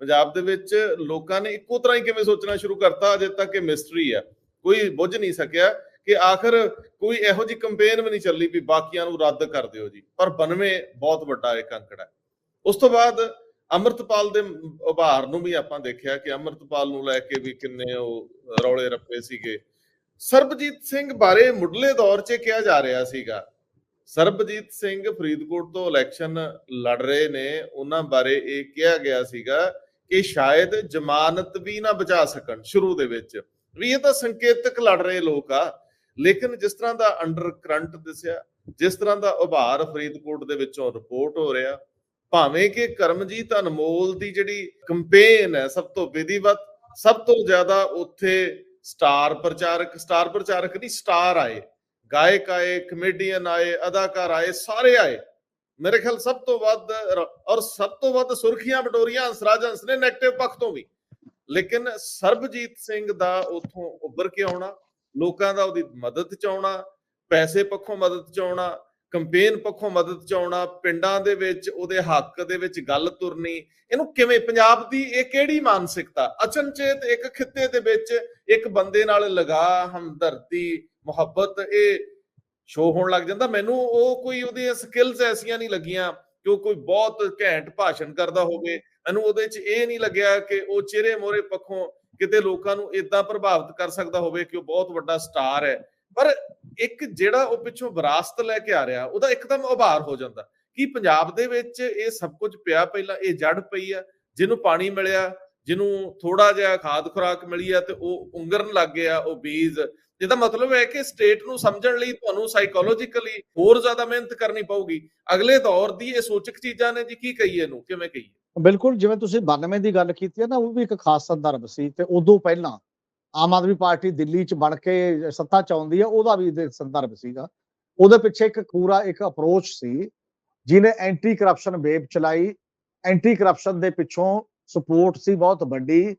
ਪੰਜਾਬ ਦੇ ਵਿੱਚ ਲੋਕਾਂ ਨੇ ਇੱਕੋ ਤਰ੍ਹਾਂ ਹੀ ਕਿਵੇਂ ਸੋਚਣਾ ਸ਼ੁਰੂ ਕਰਤਾ, ਅਜੇ ਤੱਕ ਇਹ ਮਿਸਟਰੀ ਆ। ਕੋਈ ਬੁੱਝ ਨਹੀਂ ਸਕਿਆ ਕਿ ਆਖਰ ਕੋਈ ਇਹੋ ਜੀ ਕੰਪੇਨ ਵੀ ਨਹੀਂ ਚੱਲੀ ਵੀ ਬਾਕੀਆਂ ਨੂੰ ਰੱਦ ਕਰ ਦਿਓ ਜੀ। ਪਰ 92 ਬਹੁਤ ਵੱਡਾ ਇੱਕ ਅੰਕੜਾ ਹੈ। ਉਸ ਤੋਂ ਬਾਅਦ ਅਮਰਤਪਾਲ ਦੇ ਉਭਾਰ ਨੂੰ ਵੀ ਆਪਾਂ ਦੇਖਿਆ ਕਿ ਅਮਰਤਪਾਲ ਨੂੰ ਲੈ ਕੇ ਵੀ ਕਿੰਨੇ ਉਹ ਰੌਲੇ ਰੱਪੇ ਸੀਗੇ। ਸਰਬਜੀਤ ਸਿੰਘ ਬਾਰੇ ਮੁੱਢਲੇ ਦੌਰ 'ਚ ਕਿਹਾ ਜਾ ਰਿਹਾ ਸੀਗਾ, ਸਰਬਜੀਤ ਸਿੰਘ ਫਰੀਦਕੋਟ ਤੋਂ ਇਲੈਕਸ਼ਨ ਲੜ ਰਹੇ ਨੇ, ਉਹਨਾਂ ਬਾਰੇ ਇਹ ਕਿਹਾ ਗਿਆ ਸੀਗਾ ਕਿ ਸ਼ਾਇਦ ਜ਼ਮਾਨਤ ਵੀ ਨਾ ਬਚਾ ਸਕਣ ਸ਼ੁਰੂ ਦੇ ਵਿੱਚ। ਵੀ ਇਹ ਤਾਂ ਸੰਕੇਤਕ ਲੜ ਰਹੇ ਲੋਕ ਆ, ਲੇਕਿਨ ਜਿਸ ਤਰ੍ਹਾਂ ਦਾ ਅੰਡਰ ਕਰੰਟ ਦਿਸਿਆ, ਜਿਸ ਤਰ੍ਹਾਂ ਦਾ ਉਭਾਰ ਫਰੀਦਕੋਟ ਦੇ ਵਿੱਚੋਂ ਰਿਪੋਰਟ ਹੋ ਰਿਹਾ, ਭਾਵੇਂ ਕਿ ਕਰਮਜੀਤ ਅਨਮੋਲ ਦੀ ਜਿਹੜੀ ਕੰਪੇਨ ਹੈ ਸਭ ਤੋਂ ਵਿਧੀਵਤ, ਸਭ ਤੋਂ ਜ਼ਿਆਦਾ ਉੱਥੇ ਸਟਾਰ ਪ੍ਰਚਾਰਕ ਸਟਾਰ ਪ੍ਰਚਾਰਕ ਨਹੀਂ ਸਟਾਰ ਆਏ। ਗਾਇਕ ਆਏ ਕਮੇਡੀਅਨ ਆਏ, ਅਦਾਕਾਰ ਆਏ, ਸਾਰੇ ਆਏ। ਮੇਰੇ ਖਿਆਲ ਸਭ ਤੋਂ ਵੱਧ ਔਰ ਸਭ ਤੋਂ ਵੱਧ ਸੁਰਖੀਆਂ ਬਟੋਰੀਆਂ ਹੰਸਰਾਜ ਹੰਸ ਨੇ ਨੈਗੇਟਿਵ ਪੱਖ ਤੋਂ ਵੀ। ਲੇਕਿਨ ਸਰਬਜੀਤ ਸਿੰਘ ਦਾ ਉਥੋਂ ਉੱਭਰ ਕੇ ਆਉਣਾ, ਲੋਕਾਂ ਦਾ ਉਹਦੀ ਮਦਦ ਚ ਆਉਣਾ, ਪੈਸੇ ਪੱਖੋਂ ਮਦਦ ਚ ਆਉਣਾ ਕੰਪੇਨ ਪੱਖੋਂ ਮਦਦ ਚ ਆਉਣਾ, ਪਿੰਡਾਂ ਦੇ ਵਿੱਚ ਉਹਦੇ ਹੱਕ ਦੇ ਵਿੱਚ ਗੱਲ ਤੁਰਨੀ, ਇਹਨੂੰ ਕਿਵੇਂ ਪੰਜਾਬ ਦੀ ਇਹ ਕਿਹੜੀ ਮਾਨਸਿਕਤਾ? ਅਚਨਚੇਤ ਇੱਕ ਖਿੱਤੇ ਦੇ ਵਿੱਚ ਇੱਕ ਬੰਦੇ ਨਾਲ ਲਗਾ ਹਮਦਰਦੀ, ਮੁਹੱਬਤ, ਇਹ ਸ਼ੋ ਹੋਣ ਲੱਗ ਜਾਂਦਾ। ਮੈਨੂੰ ਉਹ ਕੋਈ ਉਹਦੀਆਂ ਸਕਿੱਲਸ ਐਸੀਆਂ ਨਹੀਂ ਲੱਗੀਆਂ ਕਿ ਉਹ ਕੋਈ ਬਹੁਤ ਘੈਂਟ ਭਾਸ਼ਣ ਕਰਦਾ ਹੋਵੇ। ਮੈਨੂੰ ਉਹਦੇ 'ਚ ਇਹ ਨਹੀਂ ਲੱਗਿਆ ਕਿ ਉਹ ਚਿਹਰੇ ਮੋਰੇ ਪੱਖੋਂ ਕਿਤੇ ਲੋਕਾਂ ਨੂੰ ਇਦਾਂ ਪ੍ਰਭਾਵਿਤ ਕਰ ਸਕਦਾ ਹੋਵੇ ਕਿ ਉਹ ਬਹੁਤ ਵੱਡਾ ਸਟਾਰ ਹੈ। ਪਰ ਇੱਕ ਜਿਹੜਾ ਉਹ ਪਿੱਛੋਂ ਵਿਰਾਸਤ ਲੈ ਕੇ ਆ ਰਿਹਾ, ਉਹਦਾ ਇੱਕਦਮ ਉਭਾਰ ਹੋ ਜਾਂਦਾ। ਕਿ ਪੰਜਾਬ ਦੇ ਵਿੱਚ ਇਹ ਸਭ ਕੁਝ ਪਿਆ ਪਹਿਲਾਂ? ਇਹ ਜੜ ਪਈ ਆ, ਜਿਹਨੂੰ ਪਾਣੀ ਮਿਲਿਆ ਜਿਹਨੂੰ ਥੋੜਾ ਜਿਹਾ ਖਾਦ ਖੁਰਾਕ ਮਿਲੀ ਆ ਤੇ ਉਹ ਉਂਗਰਨ ਲੱਗ ਗਿਆ, ਉਹ ਬੀਜ। ਇਹਦਾ ਮਤਲਬ ਹੈ ਕਿ ਸਟੇਟ ਨੂੰ ਸਮਝਣ ਲਈ ਤੁਹਾਨੂੰ ਸਾਈਕੋਲੋਜੀਕਲੀ ਹੋਰ ਜ਼ਿਆਦਾ ਮਿਹਨਤ ਕਰਨੀ ਪਊਗੀ। ਅਗਲੇ ਦੌਰ ਦੀ ਇਹ ਸੋਚਕ ਚੀਜ਼ਾਂ ਨੇ ਜੀ, ਕੀ ਕਹੀਏ ਇਹਨੂੰ? ਕਿਵੇਂ ਕਹੀਏ? ਬਿਲਕੁਲ, ਜਿਵੇਂ ਤੁਸੀਂ 92 ਦੀ ਗੱਲ ਕੀਤੀ ਹੈ ਨਾ, ਉਹ ਵੀ ਇੱਕ ਖਾਸ ਸੰਦਰਭ ਸੀ ਤੇ ਉਦੋਂ ਪਹਿਲਾਂ ਆਮ ਆਦਮੀ ਪਾਰਟੀ ਦਿੱਲੀ 'ਚ ਬਣ ਕੇ ਸੱਤਾ 'ਚ ਆਉਂਦੀ ਹੈ ਉਹਦਾ ਵੀ ਸੰਦਰਭ ਸੀਗਾ। ਉਹਦੇ ਪਿੱਛੇ ਇੱਕ ਪੂਰਾ ਇੱਕ ਅਪਰੋਚ ਸੀ, ਜਿਹਨੇ ਐਂਟੀ ਕਰਪਸ਼ਨ ਵੇਵ ਚਲਾਈ। ਐਂਟੀ ਕਰਪਸ਼ਨ ਦੇ ਪਿੱਛੋਂ ਸਪੋਰਟ ਸੀ ਬਹੁਤ ਵੱਡੀ,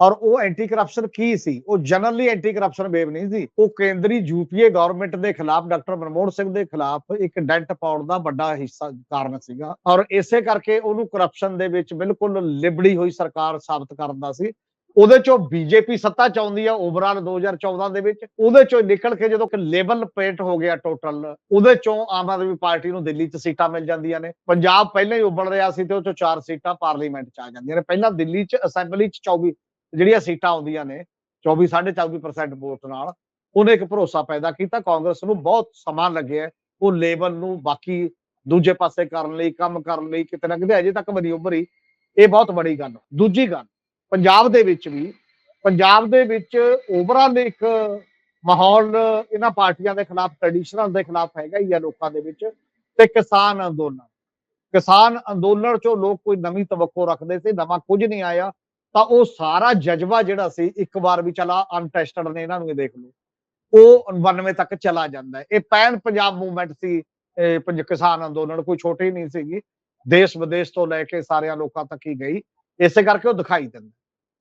ਔਰ ਉਹ ਐਂਟੀ ਕਰਪਸ਼ਨ ਕੀ ਸੀ? ਉਹ ਜਨਰਲੀ ਐਂਟੀ ਕਰਪਸ਼ਨ ਵੇਵ ਨਹੀਂ ਸੀ। ਉਹ ਕੇਂਦਰੀ ਯੂਪੀਏ ਗਵਰਨਮੈਂਟ ਦੇ ਖਿਲਾਫ, ਡਾਕਟਰ ਮਨਮੋਹਨ ਸਿੰਘ ਦੇ ਖਿਲਾਫ ਇੱਕ ਡੈਂਟ ਪਾਉਣ ਦਾ ਵੱਡਾ ਹਿੱਸਾ, ਕਾਰਨ ਸੀਗਾ। ਔਰ ਇਸੇ ਕਰਕੇ ਉਹਨੂੰ ਕਰਪਸ਼ਨ ਦੇ ਵਿੱਚ ਬਿਲਕੁਲ ਲਿਬੜੀ ਹੋਈ ਸਰਕਾਰ ਸਾਬਤ ਕਰਦਾ ਸੀ। ਉਹਦੇ ਚੋਂ ਬੀਜੇਪੀ ਸੱਤਾ ਚ ਆਉਂਦੀ ਆ ਓਵਰਆਲ 2014 ਦੇ ਵਿੱਚ। ਉਹਦੇ ਚੋਂ ਨਿਕਲ ਕੇ ਜਦੋਂ ਕਿ ਲੈਵਲ ਪੇਟ ਹੋ ਗਿਆ ਟੋਟਲ ਉਹਦੇ ਚੋਂ ਆਮ ਆਦਮੀ ਪਾਰਟੀ ਨੂੰ ਦਿੱਲੀ 'ਚ ਸੀਟਾਂ ਮਿਲ ਜਾਂਦੀਆਂ ਨੇ। ਪੰਜਾਬ ਪਹਿਲਾਂ ਹੀ ਉਬਲ ਰਿਹਾ ਸੀ ਤੇ ਉਹ ਚੋਂ ਚਾਰ ਸੀਟਾਂ ਪਾਰਲੀਮੈਂਟ 'ਚ ਆ ਜਾਂਦੀਆਂ ਨੇ। ਪਹਿਲਾਂ ਦਿੱਲੀ 'ਚ ਅਸੈਂਬਲੀ 'ਚ 24 ਜਿਹੜੀਆਂ ਸੀਟਾਂ ਆਉਂਦੀਆਂ ਨੇ 24 24.5% ਵੋਟ ਨਾਲ, ਉਹਨੇ ਇੱਕ ਭਰੋਸਾ ਪੈਦਾ ਕੀਤਾ। ਕਾਂਗਰਸ ਨੂੰ ਬਹੁਤ ਸਮਾਂ ਲੱਗਿਆ। ਉਹ ਲੈਵਲ ਨੂੰ ਬਾਕੀ ਦੂਜੇ ਪਾਸੇ ਕਰਨ ਲਈ, ਕੰਮ ਕਰਨ ਲਈ ਕਿਤੇ ਨਾ ਕਿਤੇ ਅਜੇ ਤੱਕ ਬਣੀ ਉਭਰੀ। ਇਹ ਬਹੁਤ ਬੜੀ ਗੱਲ। ਦੂਜੀ ਗੱਲ ਪੰਜਾਬ ਦੇ ਵਿੱਚ ਵੀ, ਪੰਜਾਬ ਦੇ ਵਿੱਚ ਓਵਰਆਲ ਇੱਕ ਮਾਹੌਲ ਇਹਨਾਂ ਪਾਰਟੀਆਂ ਦੇ ਖਿਲਾਫ ਟ੍ਰੈਡੀਸ਼ਨਲ ਦੇ ਖਿਲਾਫ ਹੈਗਾ ਹੀ ਆ ਲੋਕਾਂ ਦੇ ਵਿੱਚ, ਤੇ ਕਿਸਾਨ ਅੰਦੋਲਨ। ਕਿਸਾਨ ਅੰਦੋਲਨ ਚੋਂ ਲੋਕ ਕੋਈ ਨਵੀਂ ਤਵੱਕੋ ਰੱਖਦੇ ਸੀ, ਨਵਾਂ ਕੁਝ ਨਹੀਂ ਆਇਆ, ਤਾਂ ਉਹ ਸਾਰਾ ਜਜ਼ਬਾ ਜਿਹੜਾ ਸੀ, ਇੱਕ ਵਾਰ ਵੀ ਚਲਾ ਅਨਟੈਸਟਡ ਨੇ ਇਹਨਾਂ ਨੂੰ ਇਹ ਦੇਖ ਲਓ। ਉਹ 99 ਤੱਕ ਚਲਾ ਜਾਂਦਾ ਇਹ ਪੈਨ ਪੰਜਾਬ ਮੂਵਮੈਂਟ ਸੀ, ਇਹ ਪੰਜ ਕਿਸਾਨ ਅੰਦੋਲਨ, ਕੋਈ ਛੋਟੀ ਨਹੀਂ ਸੀਗੀ। ਦੇਸ਼ ਵਿਦੇਸ਼ ਤੋਂ ਲੈ ਕੇ ਸਾਰਿਆਂ ਲੋਕਾਂ ਤੱਕ ਹੀ ਗਈ। ਇਸੇ ਕਰਕੇ ਉਹ ਦਿਖਾਈ ਦਿੰਦਾ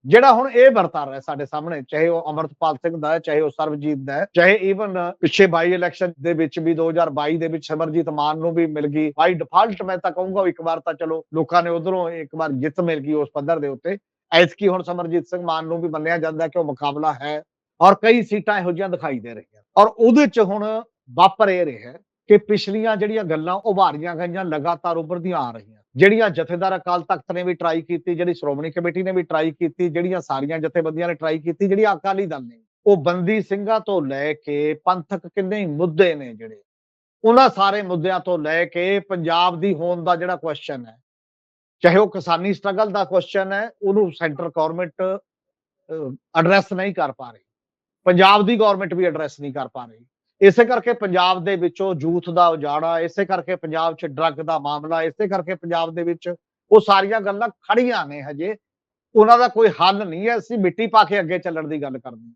ਜਿਹੜਾ ਹੁਣ ਇਹ ਵਰਤਾਰਾ ਹੈ ਸਾਡੇ ਸਾਹਮਣੇ, ਚਾਹੇ ਉਹ ਅਮਰਤਪਾਲ ਸਿੰਘ ਦਾ ਹੈ, ਚਾਹੇ ਉਹ ਸਰਬਜੀਤ ਦਾ ਹੈ, ਚਾਹੇ ਈਵਨ ਪਿੱਛੇ ਬਾਈ ਇਲੈਕਸ਼ਨ ਦੇ ਵਿੱਚ ਵੀ 2022 ਦੇ ਵਿੱਚ ਸਿਮਰਜੀਤ ਮਾਨ ਨੂੰ ਵੀ ਮਿਲ ਗਈ। ਬਾਈ ਡਿਫਾਲਟ ਮੈਂ ਤਾਂ ਕਹੂੰਗਾ ਇੱਕ ਵਾਰ ਤਾਂ ਚਲੋ ਲੋਕਾਂ ਨੇ ਉਧਰੋਂ ਇੱਕ ਵਾਰ ਜਿੱਤ ਮਿਲ ਗਈ ਉਸ ਪੱਧਰ ਦੇ ਉੱਤੇ। ਐਤਕੀ ਹੁਣ ਸਮਰਜੀਤ ਸਿੰਘ ਮਾਨ ਨੂੰ ਵੀ ਮੰਨਿਆ ਜਾਂਦਾ ਕਿ ਉਹ ਮੁਕਾਬਲਾ ਹੈ ਔਰ ਕਈ ਸੀਟਾਂ ਇਹੋ ਜਿਹੀਆਂ ਦਿਖਾਈ ਦੇ ਰਹੀਆਂ। ਔਰ ਉਹਦੇ ਚ ਹੁਣ ਵਾਪਰ ਇਹ ਰਿਹਾ ਕਿ ਪਿਛਲੀਆਂ ਜਿਹੜੀਆਂ ਗੱਲਾਂ ਉਭਾਰੀਆਂ ਗਈਆਂ, ਲਗਾਤਾਰ ਉੱਭਰਦੀਆਂ ਆ ਰਹੀਆਂ। ਜਿਹੜੀਆਂ ਜਥੇਦਾਰ ਅਕਾਲ ਤਖਤ ਨੇ ਵੀ ਟਰਾਈ ਕੀਤੀ, ਜਿਹੜੀ ਸ਼੍ਰੋਮਣੀ ਕਮੇਟੀ ਨੇ ਵੀ ਟਰਾਈ ਕੀਤੀ, ਜਿਹੜੀਆਂ ਸਾਰੀਆਂ ਜਥੇਬੰਦੀਆਂ ਨੇ ਟਰਾਈ ਕੀਤੀ, ਜਿਹੜੀ ਅਕਾਲੀ ਦਲ ਨੇ, ਉਹ ਬੰਦੀ ਸਿੰਘਾਂ ਤੋਂ ਲੈ ਕੇ ਪੰਥਕ ਕਿੰਨੇ ਮੁੱਦੇ ਨੇ ਜਿਹੜੇ, ਉਹਨਾਂ ਸਾਰੇ ਮੁੱਦਿਆਂ ਤੋਂ ਲੈ ਕੇ ਪੰਜਾਬ ਦੀ ਹੋਣ ਦਾ ਜਿਹੜਾ ਕੁਐਸਚਨ ਹੈ, ਚਾਹੇ ਉਹ ਕਿਸਾਨੀ ਸਟਰਗਲ ਦਾ ਕੁਐਸਚਨ ਹੈ, ਉਹਨੂੰ ਸੈਂਟਰ ਗਵਰਨਮੈਂਟ ਐਡਰੈਸ ਨਹੀਂ ਕਰ ਪਾ ਰਹੀ, ਪੰਜਾਬ ਦੀ ਗਵਰਨਮੈਂਟ ਵੀ ਐਡਰੈਸ ਨਹੀਂ ਕਰ ਪਾ ਰਹੀ। ਇਸੇ ਕਰਕੇ ਪੰਜਾਬ ਦੇ ਵਿੱਚੋਂ ਜੂਥ ਦਾ ਉਜਾੜਾ, ਇਸੇ ਕਰਕੇ ਪੰਜਾਬ 'ਚ ਡਰੱਗ ਦਾ ਮਾਮਲਾ, ਇਸੇ ਕਰਕੇ ਪੰਜਾਬ ਦੇ ਵਿੱਚ ਉਹ ਸਾਰੀਆਂ ਗੱਲਾਂ ਖੜੀਆਂ ਨੇ ਹਜੇ। ਉਹਨਾਂ ਦਾ ਕੋਈ ਹੱਲ ਨਹੀਂ ਹੈ, ਅਸੀਂ ਮਿੱਟੀ ਪਾ ਕੇ ਅੱਗੇ ਚੱਲਣ ਦੀ ਗੱਲ ਕਰਦੇ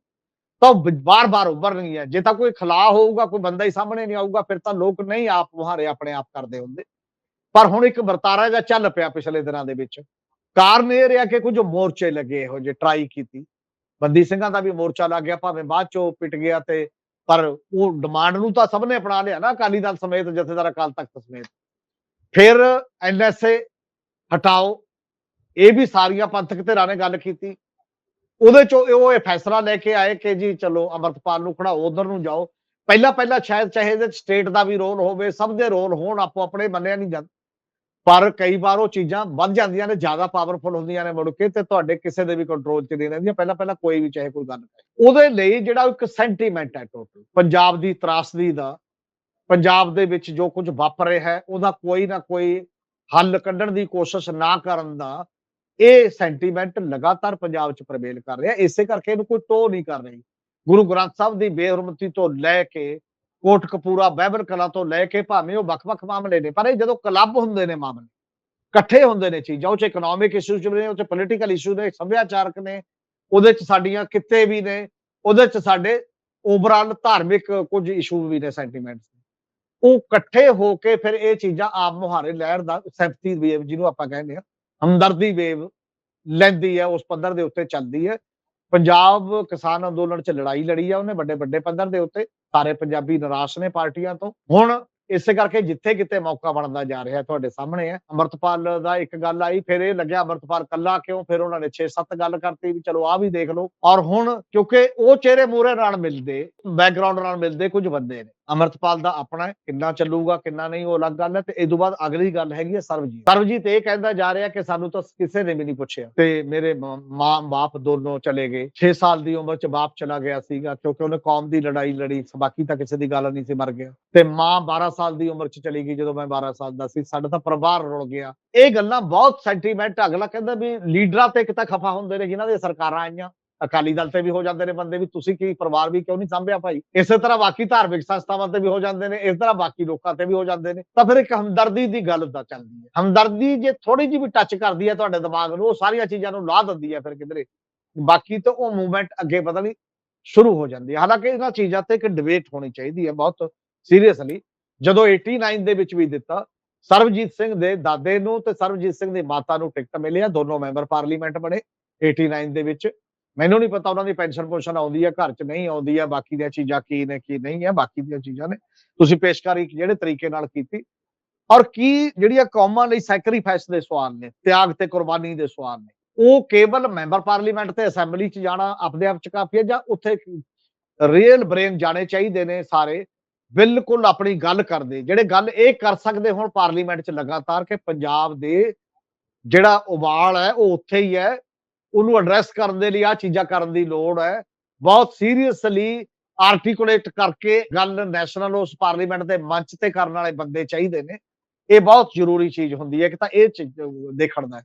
ਤਾਂ ਬਾਰ-ਬਾਰ ਉੱਭਰ ਰਹੀ ਹੈ। ਜੇ ਤਾਂ ਕੋਈ ਖਲਾ ਹੋਊਗਾ, ਕੋਈ ਬੰਦਾ ਹੀ ਸਾਹਮਣੇ ਨਹੀਂ ਆਊਗਾ, ਫਿਰ ਤਾਂ ਲੋਕ ਨਹੀਂ ਆਪ ਮੁਹਾਰੇ ਆਪਣੇ ਆਪ ਕਰਦੇ ਹੁੰਦੇ। ਪਰ ਹੁਣ ਇੱਕ ਵਰਤਾਰਾ ਜਿਹਾ ਚੱਲ ਪਿਆ ਪਿਛਲੇ ਦਿਨਾਂ ਦੇ ਵਿੱਚ। ਕਾਰਨ ਇਹ ਰਿਹਾ ਕਿ ਕੁਝ ਮੋਰਚੇ ਲੱਗੇ ਇਹੋ ਜਿਹੇ, ਟਰਾਈ ਕੀਤੀ। ਬੰਦੀ ਸਿੰਘਾਂ ਦਾ ਵੀ ਮੋਰਚਾ ਲੱਗ ਗਿਆ, ਭਾਵੇਂ ਬਾਅਦ ਚੋਂ ਪਿਟ ਗਿਆ ਤੇ ਪਰ ਉਹ ਡਿਮਾਂਡ ਨੂੰ ਤਾਂ ਸਭ ਨੇ ਅਪਣਾ ਲਿਆ ਨਾ ਅਕਾਲੀ ਦਲ ਸਮੇਤ, ਜਥੇਦਾਰ ਅਕਾਲ ਤਖਤ ਸਮੇਤ। ਫਿਰ ਐਨਐਸਏ ਹਟਾਓ। ਇਹ ਵੀ ਸਾਰੀਆਂ ਪੰਥਕ ਧਿਰਾਂ ਨੇ ਗੱਲ ਕੀਤੀ। ਉਹਦੇ ਚੋਂ ਉਹ ਇਹ ਫੈਸਲਾ ਲੈ ਕੇ ਆਏ ਕਿ ਜੀ ਚਲੋ ਅਮਰਤਪਾਲ ਨੂੰ ਖੜਾਓ, ਉਧਰ ਨੂੰ ਜਾਓ। ਪਹਿਲਾਂ ਪਹਿਲਾਂ ਸ਼ਾਇਦ ਚਾਹੇ ਇਹਦੇ ਸਟੇਟ ਦਾ ਵੀ ਰੋਲ ਹੋਵੇ, ਸਭ ਦੇ ਰੋਲ ਹੋਣ ਆਪੋ ਆਪਣੇ ਮੰਨਿਆ ਨਹੀਂ ਜਾਂਦਾ। ਪਰ ਕਈ ਵਾਰ ਉਹ ਚੀਜ਼ਾਂ ਵੱਧ ਜਾਂਦੀਆਂ ਨੇ, ਜ਼ਿਆਦਾ ਪਾਵਰਫੁਲ ਹੁੰਦੀਆਂ ਨੇ ਮੁੜ ਕੇ ਤੇ ਤੁਹਾਡੇ ਕਿਸੇ ਦੇ ਵੀ ਕੰਟਰੋਲ 'ਚ ਨਹੀਂ ਰਹਿੰਦੀਆਂ। ਪਹਿਲਾਂ ਪਹਿਲਾਂ ਕੋਈ ਵੀ ਚਾਹੇ ਕੋਈ ਗੱਲ ਕਰੇ ਉਹਦੇ ਲਈ ਜਿਹੜਾ ਇੱਕ ਸੈਂਟੀਮੈਂਟ ਹੈ ਟੋਟਲ ਪੰਜਾਬ ਦੀ ਤਰਾਸਦੀ ਦਾ, ਪੰਜਾਬ ਦੇ ਵਿੱਚ ਜੋ ਕੁਝ ਵਾਪਰ ਰਿਹਾ ਹੈ, ਉਹਦਾ ਕੋਈ ਨਾ ਕੋਈ ਹੱਲ ਕੱਢਣ ਦੀ ਕੋਸ਼ਿਸ਼ ਨਾ ਕਰਨ ਦਾ ਇਹ ਸੈਂਟੀਮੈਂਟ ਲਗਾਤਾਰ ਪੰਜਾਬ 'ਚ ਪ੍ਰਵੇਲ ਕਰ ਰਿਹਾ। ਇਸੇ ਕਰਕੇ ਇਹਨੂੰ ਕੋਈ ਟੋ ਨਹੀਂ ਕਰ ਰਹੀ। ਗੁਰੂ ਗ੍ਰੰਥ ਸਾਹਿਬ ਦੀ ਬੇਹਰਮਤੀ ਤੋਂ ਲੈ ਕੇ ਕੋਟ ਕਪੂਰਾ ਬਾਈਬਲ ਕਲਾ ਤੋਂ ਲੈ ਕੇ ਭਾਵੇਂ ਉਹ ਵੱਖ-ਵੱਖ ਮਾਮਲੇ ਨੇ, ਪਰ ਇਹ ਜਦੋਂ ਕਲੱਬ ਹੁੰਦੇ ਨੇ ਮਾਮਲੇ, ਇਕੱਠੇ ਹੁੰਦੇ ਨੇ ਚੀਜ਼ਾਂ, ਉਹ ਚ ਇਕਨੋਮਿਕ ਇਸ਼ੂਜ਼ ਨੇ, ਉਹ ਚ ਪੋਲੀਟੀਕਲ ਇਸ਼ੂ ਨੇ, ਸੱਭਿਆਚਾਰਕ ਨੇ, ਉਹਦੇ ਚ ਸਾਡੀਆਂ ਕਿੱਤੇ ਵੀ ਨੇ, ਉਹਦੇ ਚ ਸਾਡੇ ਓਵਰਆਲ ਧਾਰਮਿਕ ਕੁਝ ਇਸ਼ੂ ਵੀ ਨੇ ਸੈਂਟੀਮੈਂਟਸ ਉਹ ਇਕੱਠੇ ਹੋ ਕੇ ਫਿਰ ਇਹ ਚੀਜ਼ਾਂ ਆਪ ਮੁਹਾਰੇ ਲਹਿਰ ਦਾ ਸਿੰਪਥੀ ਵੇਵ ਜਿਹਨੂੰ ਆਪਾਂ ਕਹਿੰਦੇ ਆ ਹਮਦਰਦੀ ਵੇਵ ਲੈਂਦੀ ਹੈ, ਉਸ ਪੱਧਰ ਦੇ ਉੱਤੇ ਚੱਲਦੀ ਹੈ। ਪੰਜਾਬ ਕਿਸਾਨ ਅੰਦੋਲਨ ਚ ਲੜਾਈ ਲੜੀ ਆ, ਉਹਨੇ ਵੱਡੇ ਵੱਡੇ ਪੱਧਰ ਦੇ ਉੱਤੇ। ਸਾਰੇ ਪੰਜਾਬੀ ਨਿਰਾਸ਼ ਨੇ ਪਾਰਟੀਆਂ ਤੋਂ। ਹੁਣ ਇਸੇ ਕਰਕੇ ਜਿੱਥੇ ਕਿਤੇ ਮੌਕਾ ਬਣਦਾ ਜਾ ਰਿਹਾ ਤੁਹਾਡੇ ਸਾਹਮਣੇ ਹੈ। ਅਮਰਤਪਾਲ ਦਾ ਇੱਕ ਗੱਲ ਆਈ, ਫਿਰ ਇਹ ਲੱਗਿਆ ਅਮਰਤਪਾਲ ਕੱਲਾ ਕਿਉਂ? ਫਿਰ ਉਹਨਾਂ ਨੇ 6-7 ਗੱਲ ਕਰਤੀ ਵੀ ਚਲੋ ਆ ਵੀ ਦੇਖ ਲਓ। ਔਰ ਹੁਣ ਕਿਉਂਕਿ ਉਹ ਚਿਹਰੇ ਮੂਰੇ ਨਾਲ ਮਿਲਦੇ ਬੈਕਗ੍ਰਾਉਂਡ ਨਾਲ ਮਿਲਦੇ ਕੁਝ ਬੰਦੇ ਨੇ। ਅਮਰਤਪਾਲ ਦਾ ਆਪਣਾ ਕਿੰਨਾ ਚੱਲੂਗਾ, ਕਿੰਨਾ ਨਹੀਂ, ਉਹ ਅਲੱਗ ਗੱਲ ਹੈ ਤੇ ਇਸ ਤੋਂ ਬਾਅਦ ਅਗਲੀ ਗੱਲ ਹੈਗੀ ਹੈ ਸਰਬਜੀਤ। ਸਰਬਜੀਤ ਇਹ ਕਹਿੰਦਾ ਜਾ ਰਿਹਾ ਕਿ ਸਾਨੂੰ ਤਾਂ ਕਿਸੇ ਨੇ ਵੀ ਨਹੀਂ ਪੁੱਛਿਆ। ਤੇ ਮੇਰੇ ਮਾਂ ਬਾਪ ਦੋਨੋਂ ਚਲੇ ਗਏ। 6 ਸਾਲ ਦੀ ਉਮਰ ਚ ਬਾਪ ਚਲਾ ਗਿਆ ਸੀਗਾ, ਕਿਉਂਕਿ ਉਹਨੇ ਕੌਮ ਦੀ ਲੜਾਈ ਲੜੀ, ਬਾਕੀ ਤਾਂ ਕਿਸੇ ਦੀ ਗੱਲ ਨਹੀਂ ਸੀ, ਮਰ ਗਿਆ। ਤੇ ਮਾਂ 12 ਸਾਲ ਦੀ ਉਮਰ ਚ ਚਲੀ ਗਈ, ਜਦੋਂ ਮੈਂ 12 ਸਾਲ ਦਾ ਸੀ, ਸਾਡਾ ਤਾਂ ਪਰਿਵਾਰ ਰੁਲ ਗਿਆ। ਇਹ ਗੱਲਾਂ ਬਹੁਤ ਸੈਂਟੀਮੈਂਟ, ਅਗਲਾ ਕਹਿੰਦਾ ਵੀ ਲੀਡਰਾਂ ਤੇ ਇੱਕ ਤਾਂ ਖਫਾ ਹੁੰਦੇ ਨੇ, ਜਿਨ੍ਹਾਂ ਦੀਆਂ ਸਰਕਾਰਾਂ ਆਈਆਂ। ਅਕਾਲੀ ਦਲ ਤੇ ਵੀ ਹੋ ਜਾਂਦੇ ਨੇ ਬੰਦੇ ਵੀ, ਤੁਸੀਂ ਕੀ ਪਰਿਵਾਰ ਵੀ ਕਿਉਂ ਨਹੀਂ ਸੰਭਿਆ ਭਾਈ? ਇਸੇ ਤਰ੍ਹਾਂ ਬਾਕੀ ਧਾਰਮਿਕ ਸੰਸਥਾਵਾਂ ਤੇ ਵੀ ਹੋ ਜਾਂਦੇ ਨੇ, ਇਸ ਤਰ੍ਹਾਂ ਬਾਕੀ ਲੋਕਾਂ ਤੇ ਵੀ ਹੋ ਜਾਂਦੇ ਨੇ। ਤਾਂ ਫਿਰ ਇੱਕ ਹਮਦਰਦੀ ਦੀ ਗੱਲ ਤਾਂ ਚੱਲਦੀ ਹੈ। ਹਮਦਰਦੀ ਜੇ ਥੋੜੀ ਜਿਹੀ ਵੀ ਟੱਚ ਕਰਦੀ ਹੈ ਤੁਹਾਡੇ ਦਿਮਾਗ ਨੂੰ, ਉਹ ਸਾਰੀਆਂ ਚੀਜ਼ਾਂ ਨੂੰ ਲਾ ਦਿੰਦੀ ਹੈ ਫਿਰ ਕਿਧਰੇ। ਬਾਕੀ ਤਾਂ ਉਹ ਮੂਵਮੈਂਟ ਅੱਗੇ ਵਧਣੀ ਸ਼ੁਰੂ ਹੋ ਜਾਂਦੀ ਹੈ। ਹਾਲਾਂਕਿ ਇਹਨਾਂ ਚੀਜ਼ਾਂ ਤੇ ਇੱਕ ਡਿਬੇਟ ਹੋਣੀ ਚਾਹੀਦੀ ਹੈ ਬਹੁਤ ਸੀਰੀਅਸਲੀ ਜਦੋਂ 89 ਦੇ ਵਿੱਚ ਵੀ ਦਿੱਤਾ, ਸਰਬਜੀਤ ਸਿੰਘ ਦੇ ਦਾਦੇ ਨੂੰ ਤੇ ਸਰਬਜੀਤ ਸਿੰਘ ਦੀ ਮਾਤਾ ਨੂੰ ਟਿਕਟ ਮਿਲਿਆ, ਦੋਨੋਂ ਮੈਂਬਰ ਪਾਰਲੀਮੈਂਟ ਬਣੇ 89 ਦੇ ਵਿੱਚ। ਮੈਨੂੰ ਨਹੀਂ ਪਤਾ ਉਹਨਾਂ ਦੀ ਪੈਨਸ਼ਨ ਪੋਸ਼ਨ ਆਉਂਦੀ ਹੈ ਘਰ 'ਚ ਨਹੀਂ ਆਉਂਦੀ ਹੈ ਬਾਕੀ ਦੀਆਂ ਚੀਜ਼ਾਂ ਕੀ ਨੇ, ਕੀ ਨਹੀਂ ਹੈ ਬਾਕੀ ਦੀਆਂ ਚੀਜ਼ਾਂ ਨੇ। ਤੁਸੀਂ ਪੇਸ਼ਕਾਰੀ ਜਿਹੜੇ ਤਰੀਕੇ ਨਾਲ ਕੀਤੀ ਔਰ ਕੀ ਜਿਹੜੀਆਂ ਕੌਮਾਂ ਲਈ ਸੈਕਰੀਫਾਈਸ ਦੇ ਸਵਾਲ ਨੇ, ਤਿਆਗ ਤੇ ਕੁਰਬਾਨੀ ਦੇ ਸਵਾਲ ਨੇ, ਉਹ ਕੇਵਲ ਮੈਂਬਰ ਪਾਰਲੀਮੈਂਟ ਤੇ ਅਸੈਂਬਲੀ 'ਚ ਜਾਣਾ ਆਪਣੇ ਆਪ 'ਚ ਕਾਫੀ ਹੈ ਜਾਂ ਉੱਥੇ ਰੀਅਲ ਬ੍ਰੇਨ ਜਾਣੇ ਚਾਹੀਦੇ ਨੇ ਸਾਰੇ, ਬਿਲਕੁਲ ਆਪਣੀ ਗੱਲ ਕਰਦੇ, ਜਿਹੜੇ ਗੱਲ ਇਹ ਕਰ ਸਕਦੇ ਹੁਣ ਪਾਰਲੀਮੈਂਟ 'ਚ ਲਗਾਤਾਰ ਕਿ ਪੰਜਾਬ ਦੇ ਜਿਹੜਾ ਉਬਾਲ ਹੈ, ਉਹ ਉੱਥੇ ਹੀ ਹੈ ਉਹਨੂੰ ਐਡਰੈਸ ਕਰਨ ਦੇ ਲਈ ਆ ਚੀਜ਼ਾਂ ਕਰਨ ਦੀ ਲੋੜ ਹੈ। ਬਹੁਤ ਸੀਰੀਅਸਲੀ ਆਰਟੀਕੂਲੇਟ ਕਰਕੇ ਗੱਲ ਨੈਸ਼ਨਲ ਉਸ ਪਾਰਲੀਮੈਂਟ ਦੇ ਮੰਚ ਤੇ ਕਰਨ ਵਾਲੇ ਬੰਦੇ ਚਾਹੀਦੇ ਨੇ। ਇਹ ਬਹੁਤ ਜ਼ਰੂਰੀ ਚੀਜ਼ ਹੁੰਦੀ ਹੈ ਕਿ ਤਾਂ ਇਹ ਦੇਖਣ ਦਾ।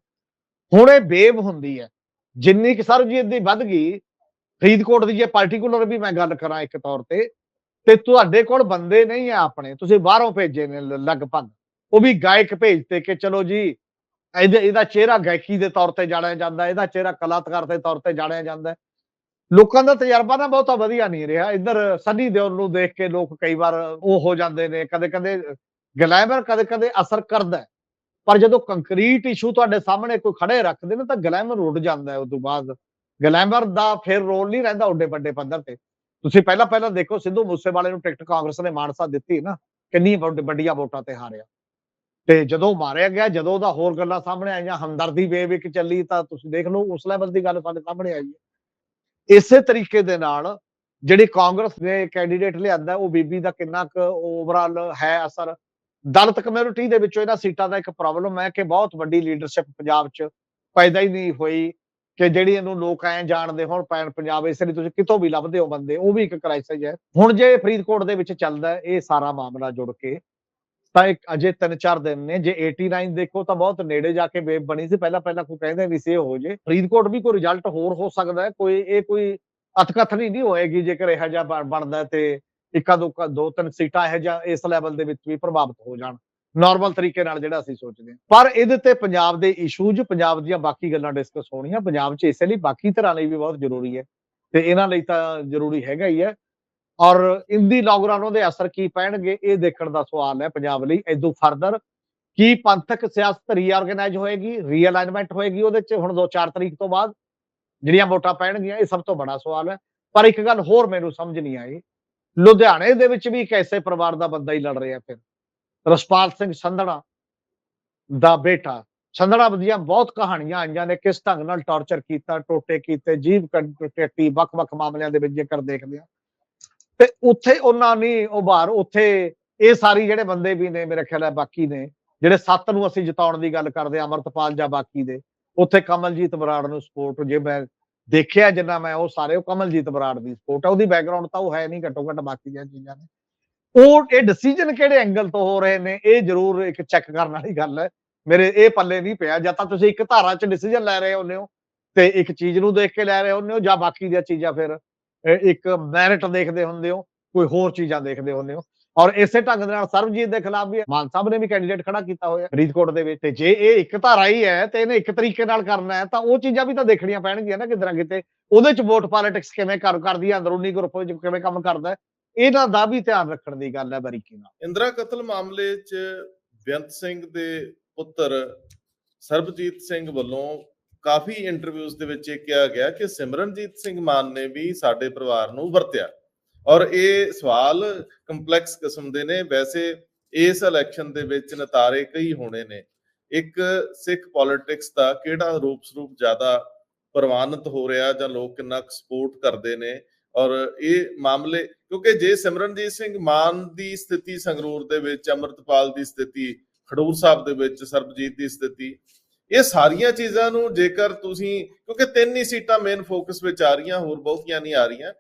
ਹੁਣ ਇਹ ਵੇਵ ਹੁੰਦੀ ਹੈ। ਜਿੰਨੀ ਕਿ ਸਰਬਜੀਤ ਦੀ ਵੱਧ ਗਈ, ਫਰੀਦਕੋਟ ਦੀ ਜੇ ਪਾਰਟਿਕੂਲਰ ਵੀ ਮੈਂ ਗੱਲ ਕਰਾਂ ਇੱਕ ਤੌਰ ਤੇ ਤੇ ਤੁਹਾਡੇ ਕੋਲ ਬੰਦੇ ਨਹੀਂ ਆ ਆਪਣੇ, ਤੁਸੀਂ ਬਾਹਰੋਂ ਭੇਜੇ ਨੇ ਲਗਭਗ। ਉਹ ਵੀ ਗਾਇਕ ਭੇਜਤੇ ਕਿ ਚਲੋ ਜੀ ਇਹਦੇ ਇਹਦਾ ਚਿਹਰਾ ਗਾਇਕੀ ਦੇ ਤੌਰ ਤੇ ਜਾਣਿਆ ਜਾਂਦਾ, ਇਹਦਾ ਚਿਹਰਾ ਕਲਾਕਾਰ ਦੇ ਤੌਰ ਤੇ ਜਾਣਿਆ ਜਾਂਦਾ। ਲੋਕਾਂ ਦਾ ਤਜਰਬਾ ਨਾ ਬਹੁਤਾ ਵਧੀਆ ਨਹੀਂ ਰਿਹਾ। ਇੱਧਰ ਸਨੀ ਦਿਓਲ ਨੂੰ ਦੇਖ ਕੇ ਲੋਕ ਕਈ ਵਾਰ ਉਹ ਹੋ ਜਾਂਦੇ ਨੇ ਕਦੇ ਕਦੇ ਗਲੈਮਰ ਕਦੇ ਕਦੇ ਅਸਰ ਕਰਦਾ। ਪਰ ਜਦੋਂ ਕੰਕਰੀਟ ਇਸ਼ੂ ਤੁਹਾਡੇ ਸਾਹਮਣੇ ਕੋਈ ਖੜੇ ਰੱਖਦੇ ਨੇ ਤਾਂ ਗਲੈਮਰ ਉੱਡ ਜਾਂਦਾ ਹੈ ਉਸ ਤੋਂ ਬਾਅਦ। ਗਲੈਮਰ ਦਾ ਫਿਰ ਰੋਲ ਨਹੀਂ ਰਹਿੰਦਾ ਓਡੇ ਵੱਡੇ ਪੱਧਰ ਤੇ। ਤੁਸੀਂ ਪਹਿਲਾਂ ਪਹਿਲਾਂ ਦੇਖੋ ਸਿੱਧੂ ਮੂਸੇਵਾਲੇ ਨੂੰ ਟਿਕਟ ਕਾਂਗਰਸ ਨੇ ਮਾਨਸਾ ਦਿੱਤੀ ਨਾ ਕਿੰਨੀ ਵੱਡੀਆਂ ਵੋਟਾਂ ਤੇ ਹਾਰਿਆ। ਤੇ ਜਦੋਂ ਮਾਰਿਆ ਗਿਆ, ਜਦੋਂ ਉਹਦਾ ਹੋਰ ਗੱਲਾਂ ਸਾਹਮਣੇ ਆਈਆਂ, ਹਮਦਰਦੀ ਵੇਵ ਇੱਕ ਚੱਲੀ, ਤਾਂ ਤੁਸੀਂ ਦੇਖ ਲਓ, ਉਸ ਲੈਵਲ ਦੀ ਗੱਲ ਸਾਡੇ ਸਾਹਮਣੇ ਆਈ ਹੈ। ਇਸੇ ਤਰੀਕੇ ਦੇ ਨਾਲ ਜਿਹੜੀ ਕਾਂਗਰਸ ਨੇ ਕੈਂਡੀਡੇਟ ਲਿਆਂਦਾ, ਉਹ ਬੀਬੀ ਦਾ ਕਿੰਨਾ ਕੁ ਓਵਰਆਲ ਹੈ ਅਸਰ। ਦਲਿਤ ਕਮਿਊਨਿਟੀ ਦੇ ਵਿੱਚੋਂ ਇਹਨਾਂ ਸੀਟਾਂ ਦਾ ਇੱਕ ਪ੍ਰੋਬਲਮ ਹੈ ਕਿ ਬਹੁਤ ਵੱਡੀ ਲੀਡਰਸ਼ਿਪ ਪੰਜਾਬ 'ਚ ਪੈਦਾ ਹੀ ਨਹੀਂ ਹੋਈ ਕਿ ਜਿਹੜੀ ਇਹਨੂੰ ਲੋਕ ਐ ਜਾਣਦੇ ਹੁਣ ਪੈਣ ਪੰਜਾਬ ਇਸ ਲਈ ਤੁਸੀਂ ਕਿਤੋਂ ਵੀ ਲੱਭਦੇ ਹੋ ਬੰਦੇ, ਉਹ ਵੀ ਇੱਕ ਕ੍ਰਾਈਸਿਸ ਹੈ। ਹੁਣ ਜੇ ਫਰੀਦਕੋਟ ਦੇ ਵਿੱਚ ਚੱਲਦਾ, ਇਹ ਸਾਰਾ ਮਾਮਲਾ ਜੁੜ ਕੇ ਤਾਂ ਇੱਕ ਅਜੇ 3-4 ਦਿਨ ਨੇ, ਜੇ 89 ਦੇਖੋ ਤਾਂ ਬਹੁਤ ਨੇੜੇ ਜਾ ਕੇ ਵੇਵ ਬਣੀ ਸੀ, ਪਹਿਲਾਂ ਪਹਿਲਾਂ ਕੋਈ ਕਹਿੰਦੇ ਵੀ ਸੀ ਹੋ ਜੇ ਫਰੀਦਕੋਟ ਵੀ ਕੋਈ ਰਿਜ਼ਲਟ ਹੋਰ ਹੋ ਸਕਦਾ ਹੈ, ਕੋਈ ਇਹ ਕੋਈ ਅਤਕਥਨੀ ਨਹੀਂ ਹੋਏਗੀ ਜੇਕਰ ਇਹੋ ਜਿਹਾ ਬਣਦਾ ਤੇ ਇੱਕਾ ਦੋ ਦੋ ਤਿੰਨ ਸੀਟਾਂ ਇਹੋ ਜਿਹਾ ਇਸ ਲੈਵਲ ਦੇ ਵਿੱਚ ਵੀ ਪ੍ਰਭਾਵਿਤ ਹੋ ਜਾਣ। ਨਾਰਮਲ ਤਰੀਕੇ ਨਾਲ ਜਿਹੜਾ ਅਸੀਂ ਸੋਚਦੇ ਹਾਂ। ਪਰ ਇਹਦੇ ਤੇ ਪੰਜਾਬ ਦੇ ਇਸ਼ੂਜ਼ ਪੰਜਾਬ ਦੀਆਂ ਬਾਕੀ ਗੱਲਾਂ ਡਿਸਕਸ ਹੋਣੀਆਂ। ਪੰਜਾਬ 'ਚ ਇਸੇ ਲਈ ਬਾਕੀ ਤਰ੍ਹਾਂ ਲਈ ਵੀ ਬਹੁਤ ਜ਼ਰੂਰੀ ਹੈ। ਤੇ ਇਹਨਾਂ ਲਈ ਤਾਂ ਜ਼ਰੂਰੀ ਹੈਗਾ ਹੀ ਹੈ। ਔਰ ਇੰਦੀ ਲੋਕਡਾਊਨ ਦੇ ਅਸਰ ਕੀ ਪੈਣਗੇ, ਇਹ ਦੇਖਣ ਦਾ ਸਵਾਲ ਹੈ ਪੰਜਾਬ ਲਈ। ਇਦੋਂ ਫਰਦਰ ਕੀ ਪੰਥਕ ਸਿਆਸਤ ਰੀਆਰਗੇਨਾਈਜ਼ ਹੋਏਗੀ ਰੀਅਲਾਈਨਮੈਂਟ ਹੋਏਗੀ ਉਹਦੇ 'ਚ ਹੁਣ 2-4 ਤਰੀਕ ਤੋਂ ਬਾਅਦ? ਜਿਹੜੀਆਂ ਵੋਟਾਂ ਪੈਣਗੀਆਂ, ਇਹ ਸਭ ਤੋਂ ਬੜਾ ਸਵਾਲ ਹੈ। ਪਰ ਇੱਕ ਗੱਲ ਹੋਰ ਮੈਨੂੰ ਸਮਝ ਨਹੀਂ ਆਈ। ਲੁਧਿਆਣੇ ਦੇ ਵਿੱਚ ਵੀ ਕੈਸੇ ਪਰਿਵਾਰ ਦਾ ਬੰਦਾ ਹੀ ਲੜ ਰਿਹਾ ਫਿਰ? ਰਸਪਾਲ ਸਿੰਘ ਸੰਧੜਾ ਦਾ ਬੇਟਾ। ਸੰਧੜਾ ਦੀਆਂ ਬਹੁਤ ਕਹਾਣੀਆਂ ਆਈਆਂ ਨੇ, ਕਿਸ ਢੰਗ ਨਾਲ ਟੌਰਚਰ ਕੀਤਾ, ਟੋਟੇ ਕੀਤੇ ਜੀਵ ਕੱਟੀ ਵੱਖ-ਵੱਖ ਮਾਮਲਿਆਂ ਦੇ ਵਿੱਚ ਜੇਕਰ ਦੇਖਦੇ ਆ ਤੇ ਉੱਥੇ ਉਹਨਾਂ ਨੇ ਉਭਾਰ ਉੱਥੇ ਇਹ ਸਾਰੀ ਜਿਹੜੇ ਬੰਦੇ ਵੀ ਨੇ ਮੇਰੇ ਖਿਆਲ ਹੈ ਬਾਕੀ ਨੇ, ਜਿਹੜੇ ਸੱਤ ਨੂੰ ਅਸੀਂ ਜਿਤਾਉਣ ਦੀ ਗੱਲ ਕਰਦੇ ਆ ਅਮਰਤਪਾਲ ਜਾਂ ਬਾਕੀ ਦੇ, ਉੱਥੇ ਕਮਲਜੀਤ ਬਰਾੜ ਨੂੰ ਸਪੋਰਟ ਜੇ ਮੈਂ ਦੇਖਿਆ ਜਿੰਨਾ ਮੈਂ, ਉਹ ਸਾਰੇ ਉਹ ਕਮਲਜੀਤ ਬਰਾੜ ਦੀ ਸਪੋਰਟ ਹੈ ਉਹਦੀ ਬੈਕਗ੍ਰਾਉਂਡ ਤਾਂ ਉਹ ਹੈ ਨਹੀਂ ਘੱਟੋ ਘੱਟ ਬਾਕੀ ਦੀਆਂ ਚੀਜ਼ਾਂ ਨੇ ਉਹ, ਇਹ ਡਿਸੀਜਨ ਕਿਹੜੇ ਐਂਗਲ ਤੋਂ ਹੋ ਰਹੇ ਨੇ, ਇਹ ਜ਼ਰੂਰ ਇੱਕ ਚੈੱਕ ਕਰਨ ਵਾਲੀ ਗੱਲ ਹੈ। ਮੇਰੇ ਇਹ ਪੱਲੇ ਨਹੀਂ ਪਿਆ, ਜਾਂ ਤਾਂ ਤੁਸੀਂ ਇੱਕ ਧਾਰਾ 'ਚ ਡਿਸੀਜਨ ਲੈ ਰਹੇ ਹੁੰਦੇ ਹੋ ਤੇ ਇੱਕ ਚੀਜ਼ ਨੂੰ ਦੇਖ ਕੇ ਲੈ ਰਹੇ ਹੁੰਦੇ ਹੋ, ਜਾਂ ਬਾਕੀ ਦੀਆਂ ਚੀਜ਼ਾਂ ਫਿਰ ਇੱਕ ਮੈਰਿਟ ਦੇਖਦੇ ਹੁੰਦੇ ਹੋ, ਕੋਈ ਹੋਰ ਚੀਜ਼ਾਂ ਦੇਖਦੇ ਹੁੰਦੇ ਹੋ। ਔਰ ਇਸੇ ਢੰਗ ਦੇ ਨਾਲ ਸਰਬਜੀਤ ਦੇ ਖਿਲਾਫ ਵੀ ਮਾਨ ਸਾਹਿਬ ਨੇ ਵੀ ਕੈਂਡੀਡੇਟ ਖੜਾ ਕੀਤਾ ਹੋਇਆ ਫਰੀਦਕੋਟ ਦੇ ਵਿੱਚ। ਤੇ ਜੇ ਇਹ ਇੱਕ ਧਾਰਾ ਹੀ ਹੈ ਤੇ ਇਹਨੇ ਇੱਕ ਤਰੀਕੇ ਨਾਲ ਕਰਨਾ ਹੈ, ਤਾਂ ਉਹ ਚੀਜ਼ਾਂ ਵੀ ਤਾਂ ਦੇਖਣੀਆਂ ਪੈਣਗੀਆਂ ਨਾ ਕਿਤੇ ਨਾ ਕਿਤੇ। ਉਹਦੇ ਚ ਵੋਟ ਪੋਲਿਟਿਕਸ ਕਿਵੇਂ ਕਰ ਕਰਦੀ ਹੈ ਅੰਦਰੂਨੀ ਗਰੁੱਪ ਵਿੱਚ ਕਿਵੇਂ ਕੰਮ ਕਰਦਾ ਹੈ, ਇਹਨਾਂ ਦਾ ਵੀ ਧਿਆਨ ਰੱਖਣ ਦੀ ਗੱਲ ਹੈ ਬਰੀਕੀ ਨਾਲ। ਇੰਦਰਾ ਕਤਲ ਮਾਮਲੇ 'ਚ ਬੇਅੰਤ ਸਿੰਘ ਦੇ ਪੁੱਤਰ ਸਰਬਜੀਤ ਸਿੰਘ ਵੱਲੋਂ ਕਾਫੀ ਇੰਟਰਵਿਊਜ਼ ਦੇ ਵਿੱਚ ਇਹ ਕਿਹਾ ਗਿਆ ਕਿ ਸਿਮਰਨਜੀਤ ਸਿੰਘ ਮਾਨ ਨੇ ਵੀ ਸਾਡੇ ਪਰਿਵਾਰ ਨੂੰ ਵਰਤਿਆ। ਔਰ ਇਹ ਸਵਾਲ ਕੰਪਲੈਕਸ ਕਿਸਮ ਦੇ ਨੇ। ਵੈਸੇ ਇਸ ਇਲੈਕਸ਼ਨ ਦੇ ਵਿੱਚ ਨਤਾਰੇ ਕਈ ਹੋਣੇ ਨੇ। ਇੱਕ ਸਿੱਖ ਪੋਲਿਟਿਕਸ ਦਾ ਕਿਹੜਾ ਰੂਪ ਸਰੂਪ ਜ਼ਿਆਦਾ ਪ੍ਰਵਾਨਿਤ ਹੋ ਰਿਹਾ ਜਾਂ ਲੋਕ ਕਿੰਨਾ ਸਪੋਰਟ ਕਰਦੇ ਨੇ? ਔਰ ਇਹ ਮਾਮਲੇ, ਕਿਉਂਕਿ ਜੇ ਸਿਮਰਨਜੀਤ ਸਿੰਘ ਮਾਨ ਦੀ ਸਥਿਤੀ ਸੰਗਰੂਰ ਦੇ ਵਿੱਚ, ਅਮਰਤਪਾਲ ਦੀ ਸਥਿਤੀ, ਖਡੂਰ ਸਾਹਿਬ ਦੇ ਵਿੱਚ, ਸਰਬਜੀਤ ਦੀ ਸਥਿਤੀ ਇਹ ਸਾਰੀਆਂ ਚੀਜ਼ਾਂ ਨੂੰ ਜੇਕਰ ਤੁਸੀਂ, ਕਿਉਂਕਿ ਤਿੰਨ ਹੀ ਸੀਟਾਂ ਮੇਨ ਫੋਕਸ ਵਿੱਚ ਆ ਰਹੀਆਂ, ਹੋਰ ਬਹੁਤੀਆਂ ਨਹੀਂ ਆ ਰਹੀਆਂ